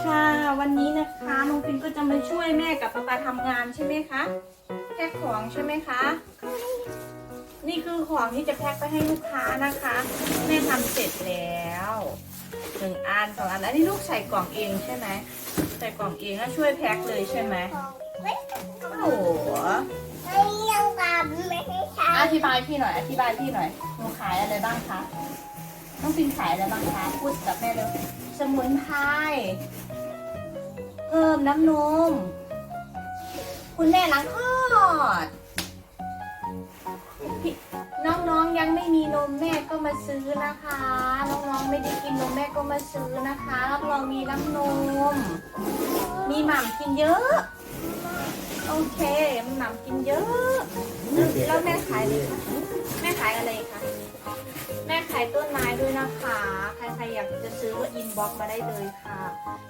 ค่ะวันนี้นะคะน้องฟินก็จะมาช่วยแม่กับป๊าป๊าทำงานใช่ไหมคะแพ็คของใช่ไหมคะ นี่คือของที่จะแพ็คไปให้ลูกค้านะคะแม่ทำเสร็จแล้วหนึ่งอันสองอันอันนี้ลูกใส่กล่องเองใช่ไหมใส่กล่องเองแล้วช่วยแพ็คเลยใช่ไหมโอ้โหไม่ยังตามไม่ให้ใช้อธิบายพี่หน่อยอธิบายพี่หน่อยหนูขายอะไรบ้างคะน้องฟินขายอะไรบ้างคะพูดกับแม่เร็ว สมุนไพรเพิ่มน้ำนม คุณแม่ล้างคลอดพี่น้องๆยังไม่มีนมแม่ก็มาซื้อนะคะ น้องๆไม่ได้กินนมแม่ก็มาซื้อนะคะรับรองมีน้ำนม มีหม่ำกินเยอะ โอเคมีหม่ำกินเยอะ แล้วแม่ขายอะไรคะแม่ขายอะไรคะ ขายต้นไม้ด้วยนะคะ ใครๆอยากจะซื้อก็อินบ็อกซ์มาได้เลยค่ะ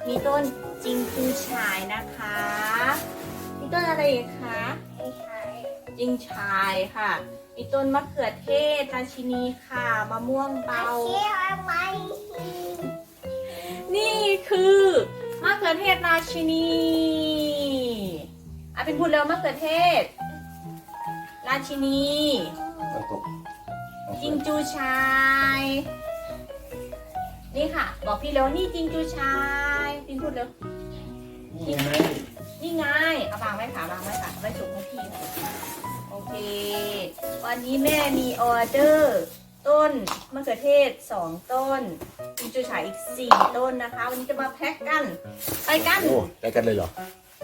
มีต้นจิงจูฉายนะคะ มีต้นอะไรอีกคะไม่ใช้จิงชายค่ะ มีต้นมะเขือเทศราชินีค่ะมะม่วงเบาเชื่อไหมนี่คือมะเขือเทศราชินีอะเป็นพูดเร็วมะเขือเทศ ราชินีต้องตก จิงจูชาย นี่ค่ะ บอกพี่เร็วนี่จิงจูชายพี่พูดเร็วนี่ไงนี่ไงเอาวางไว้ค่ะวางไว้ค่ะไว้ส่งให้พี่โอเค วันนี้แม่มีออเดอร์ ต้นมะเขือเทศสองต้นจิงจูชายอีกสี่ต้นนะคะ วันนี้จะมาแพ็กกันไปกันโอ้ได้กันเลยเหรอ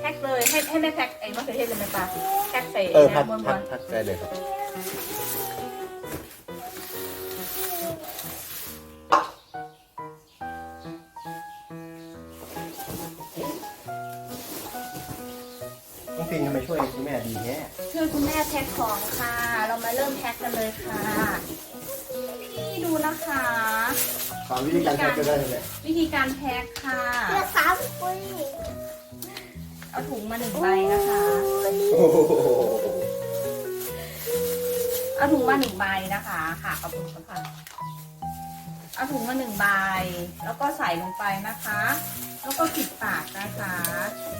แพ็กเลยให้ให้แม่แพ็กไอ้มะเขือเทศเลยไหมปะแพ็กใส่เออพักน้ำมันพัก่กอนพักได้เลยครับ ช่วยคุณแม่ดีแฮะช่วยคุณแม่แพ็คของค่ะ เรามาเริ่มแพ็คกันเลยค่ะ พี่ดูนะคะ สอนวิธีการแพ็กก็ได้เลยวิธีการแพ็คค่ะเชื่อสามปีเอาถุงมาหนึ่งใบนะคะ โอ้โหเอาถุงมาหนึ่งใบนะคะ ค่ะขอบคุณค่ะ เอาถุงมาหนึ่งใบ แล้วก็ใส่ลงไปนะคะ แล้วก็ปิดปากนะคะ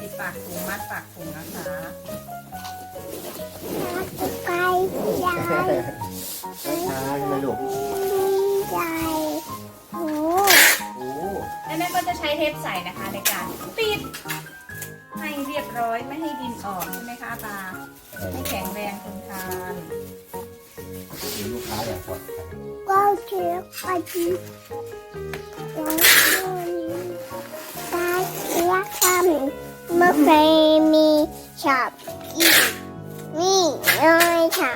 ปิดปากถุงมัดปากถุงนะคะไปยายช้าใช่ไหมลูกยายโอ้โอ้แล้วแม่ก็จะใช้เทปใส่นะคะในการปิด ให้เรียบร้อยไม่ให้ดินออกใช่ไหมคะตาให้แข็งแรงทนทานลูกค้าอยากกดก็เชื่อไปดีก็ตาเชื่อคำเมื่อเคย มีชอบอีกนี่น้อยชอ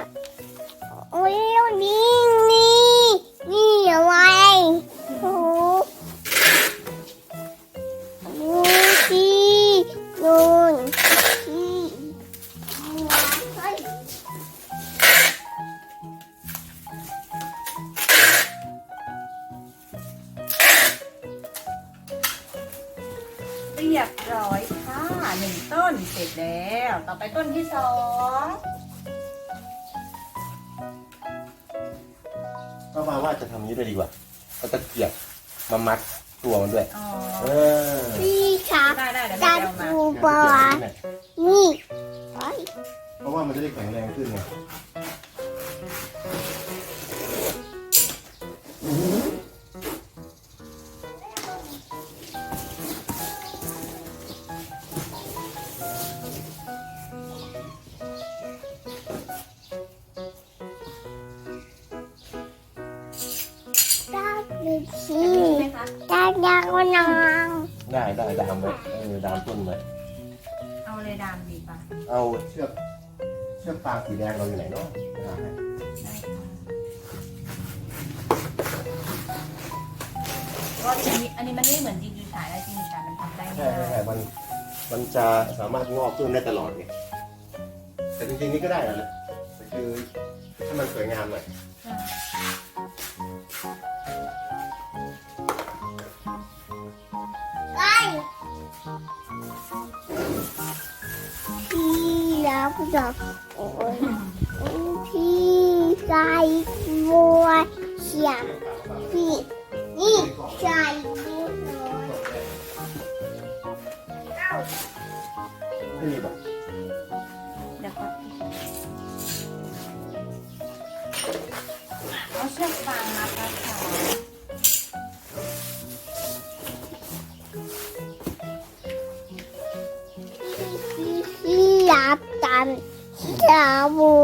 รียบร้อยค่ะหนึ่งต้นเสร็จแล้ว ต่อไปต้นที่สองก็มาว่าจะทำอย่างนี้ด้วยดีกว่าเอาตะเกียบมามัดตัวมันด้วย อ๋อเออพี่ครับได้ได้เดี๋ยวจัแม่ดไปเอามา ดูบอลเนี่ยนี่เฮ้ยเพราะว่ามันจะได้แข็งแรงขึ้นไง ดดูสิใช่ไหมคะจัดยาวน้องได้ได้ดามไว้เออดามต้นไว้เอาเลยดามดีป่ะเอาเชือกเชือกฟางสีแดงเราอยู่ไหนเนาะหาให้ได้ค่ะเพราะว่าอันนี้อันนี้มันไม่เหมือนจริงจูฉายแล้วจริงจูฉายมันทำได้ใช่ง่ายใช่ใช่มันมันจะสามารถงอกขึ้นได้ตลอดไงแต่จริงๆนี่ก็ได้นะแต่คือให้มันสวยงามหน่อยไรั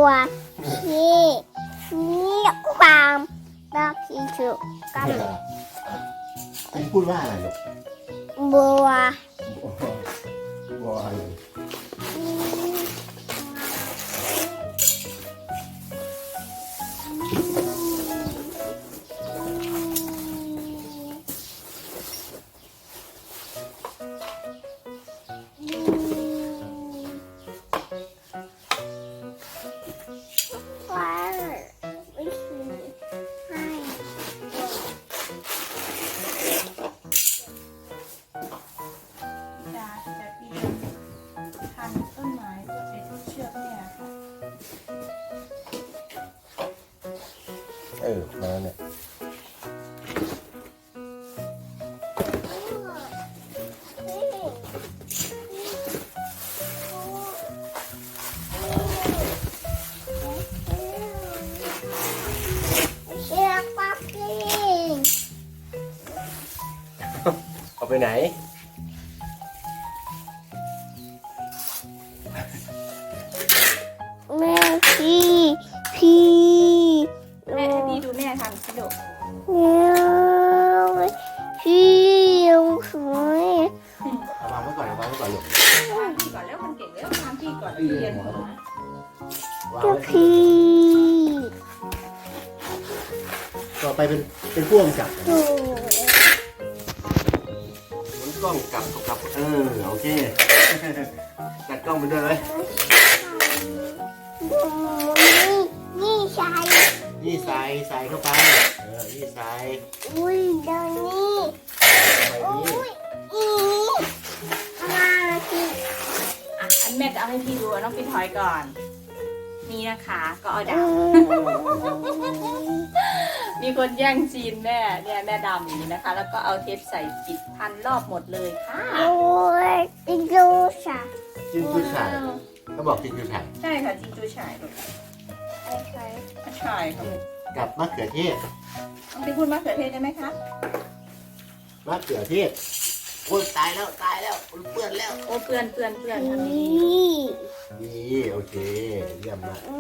บัวที่นี่ความรักที่สุดกับคุณพูดว่าอะไรลูก ไปไหน แม่พี่พี่แม่ให้พี่ดูแม่ทำสิลูกเนี่ยพี่ยังสวยเอาวางไว้ก่อนเอาวางไว้ก่อนลูกทำพี่ก่อนแล้วมันเก่งแล้วทำพี่ก่อนพี่เรียนหัววางเจ้าไว้พี่ต่อไปเป็นเป็นพ่วงกับสวยหมุน กล้องกลับกลับ เออ โอเคตัดกล้องไปด้วยไหมนี่นี่ใช่นี่ใส่ใส่เข้าไป เออ นี่ใส่อุ้ยเดี๋ยวนี้ไปอุ้นี่ยอีมาที่อะอันแม่จะเอาให้พี่ดูน้องพี่ถอยก่อน นี่นะคะ ก็เอาดาอืบ มีคนแย่งจีนแม่เนี่ยแม่ดำอย่างนี้นะคะ แล้วก็เอาเทปใส่ปิดพันรอบหมดเลยค่ะโอ้ยติงดูสาจิ้มจุ้ยฉ่ายเขาบอกจิ้มจุ้ยฉ่ายใช่ค่ะจิงจูฉายลูกไอ้ใครใช่ค่ะลูกกับมะเขือเทศน้องพี่พูดมะเขือเทศได้ไหมคะมะเขือเทศโอ้ยตายแล้วตายแล้วเปื้อนแล้วโอ้เปื่อนเปื่อนเปื่อนทำนีดี่ดีโอเคเยี่ยมมาก อื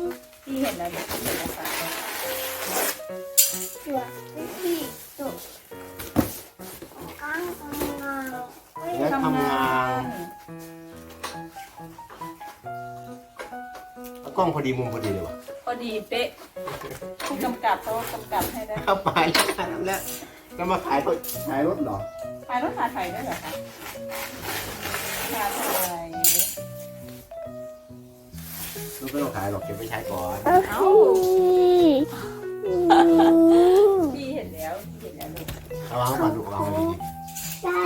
ม พี่เห็นแล้วลูกพี่เห็นแล้วค่ะส วยที่สุดก้างกำลังงั้นทำงานเอากล้องพอดีมุมพอดีเลยวะพอดีเป๊ะผู้กำกับเขากำกับให้ได้เข้าไปแล้วขนาดนั้นแล้วจะมาขายรถขายรถเหรอถ่ายรถถ่ายไฟได้เหรอคะถ่ายไฟรถไม่ต้องขายหรอกเก็บไว้ใช้ก่อน เอ้าพี่เห็น แล้วพี่เห็นแล้วลูกเอาวางไว้ก่อนลูกวางไว้ดีใช่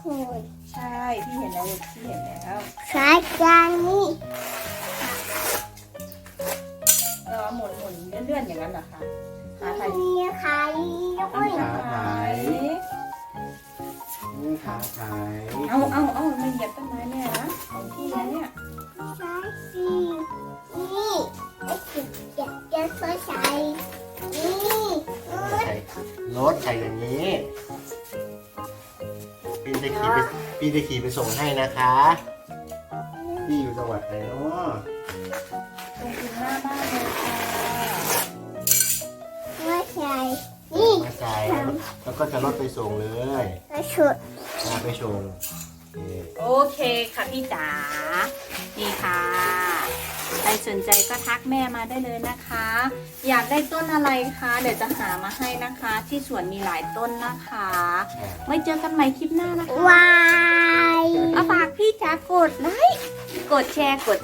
โหดใช่พี่เห็นแล้วลูกพี่เห็นแล้วใช้การนี่เออหมุนหมุนเลื่อนๆอย่างนั้นเหรอคะหาไฟมีใครด้วยหาไฟๆนี่ขาขายเอาเอาเอามันเหยียบต้นไม้แม่นะของพี่นะเนี่ยใช่สินี่ไอ้สิอยากจะช่วยใช้นี่ ใส่รถใส่อย่างนี้พี่จะขี่ไปพี่จะขี่ไปส่งให้นะคะพี่อยู่จังหวัดไหนเนาะตรงถึงหน้าบ้านเลยค่ะช่วยใช้นี่มาใส่แล้วก็จะรถไปส่งเลยกระชุดมาไปส่งโอเคโอเคค่ะพี่จ๋านี่ค่ะ ใครสนใจก็ทักแม่มาได้เลยนะคะ อยากได้ต้นอะไรคะเดี๋ยวจะหามาให้นะคะ ที่สวนมีหลายต้นนะคะไว้เจอกันใหม่คลิปหน้านะคะวายเอาฝากพี่จ๋ากดไลค์กดแชร์กด